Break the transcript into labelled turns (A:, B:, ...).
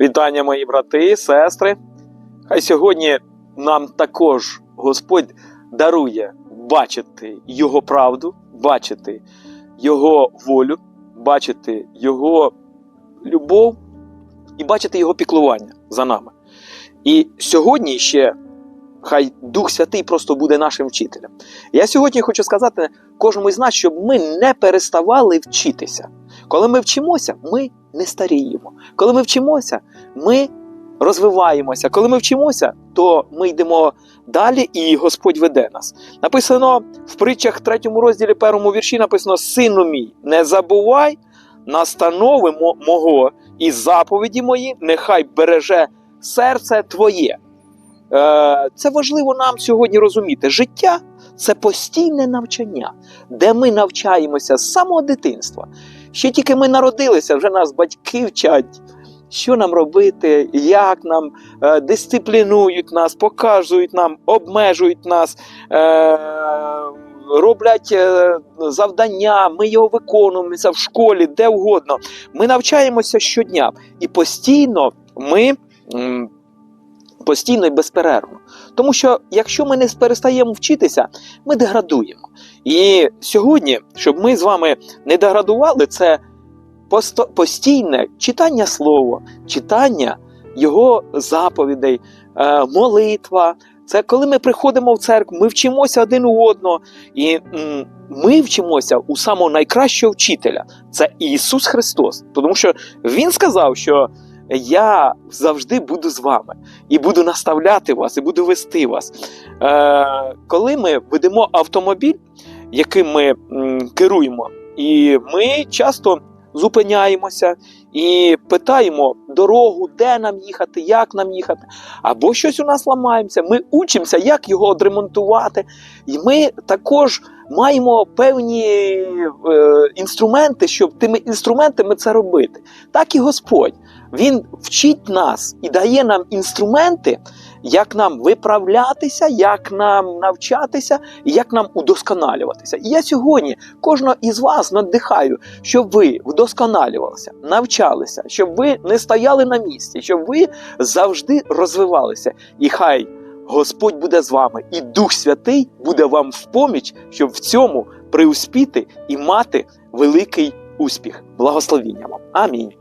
A: Вітання, мої брати, сестри. Хай сьогодні нам також Господь дарує бачити Його правду, бачити Його волю, бачити Його любов і бачити Його піклування за нами. І сьогодні ще хай Дух Святий просто буде нашим вчителем. Я сьогодні хочу сказати кожному із нас, щоб ми не переставали вчитися. Коли ми вчимося, ми не старіємо. Коли ми вчимося, ми розвиваємося. Коли ми вчимося, то ми йдемо далі, і Господь веде нас. Написано в притчах 3 розділі, першому вірші написано: Сину мій, не забувай настанови мо- мого і заповіді мої, нехай береже серце твоє. Е, Це важливо нам сьогодні розуміти. Життя це постійне навчання, де ми навчаємося з самого дитинства. Ще тільки ми народилися, вже нас батьки вчать, що нам робити, як нам е, дисциплінують нас, показують нам, обмежують нас, е, роблять е, завдання, ми його виконуємо в школі, де угодно. Ми навчаємося щодня і постійно ми. Постійно і безперервно. Тому що якщо ми не перестаємо вчитися, ми деградуємо. І сьогодні, щоб ми з вами не деградували, це постійне читання слова, читання його заповідей, е, молитва. Це коли ми приходимо в церкву, ми вчимося один у одного, і ми вчимося у самого найкращого вчителя це Ісус Христос. Тому що Він сказав, що я завжди буду з вами і буду наставляти вас, і буду вести вас. Е, коли ми ведемо автомобіль, яким ми керуємо, і ми часто зупиняємося і питаємо дорогу, де нам їхати, як нам їхати, або щось у нас ламаємося. Ми учимося, як його odремонтувати. І ми також маємо певні е, інструменти, щоб тими інструментами це робити. Так і Господь. Він вчить нас і дає нам інструменти, як нам виправлятися, як нам навчатися, як нам удосконалюватися. І я сьогодні кожного із вас надихаю, щоб ви вдосконалювалися, навчалися, щоб ви не стояли на місці, щоб ви завжди розвивалися. І хай Господь буде з вами, і Дух Святий буде вам в поміч, щоб в цьому преуспіти і мати великий успіх. Благословіння вам. Амінь.